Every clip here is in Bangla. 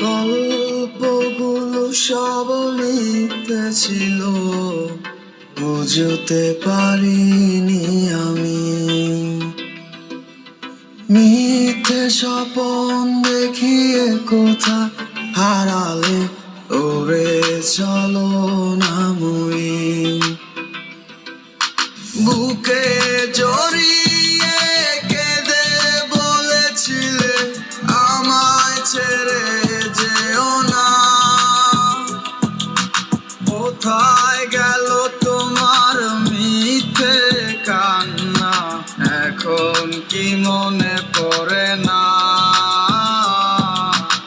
গল্পগুলো সব ছিল। বুঝতে পারিনি আমি। মিথ্যে স্বপন দেখিয়ে কোথা হারালে? ওরে চলো। কোথায় গেল তোমার মিথে কান্না? এখন কি মনে পড়ে না?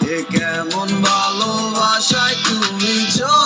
এ কেমন ভালোবাসায় তুমি জড়ালে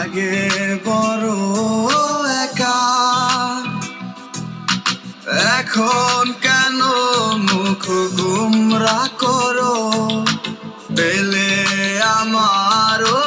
লাগে বড় একা। এখন কেন মুখ গুমরা করো? পেলে আমারও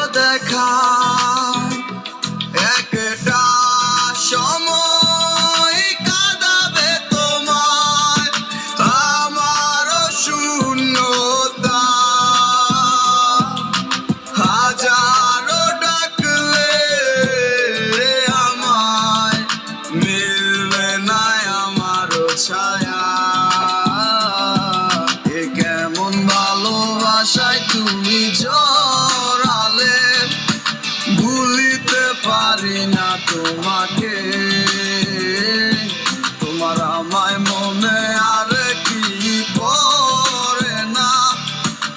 তুমি ভুলিতে পারি না তোমাকে। তোমার আমায় মনে আর কি পড়ে না?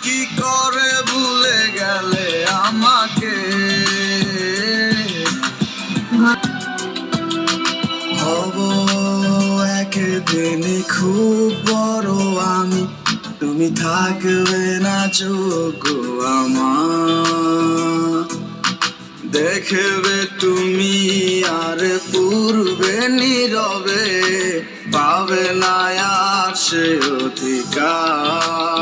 কি করে ভুলে গেলে আমাকে? হব একদিন খুব বড় আমি। তুমি থাকবে না চোখ দেখবে তুমি আর পূর্বে নীরবে পাবে না আর সে অধিকার।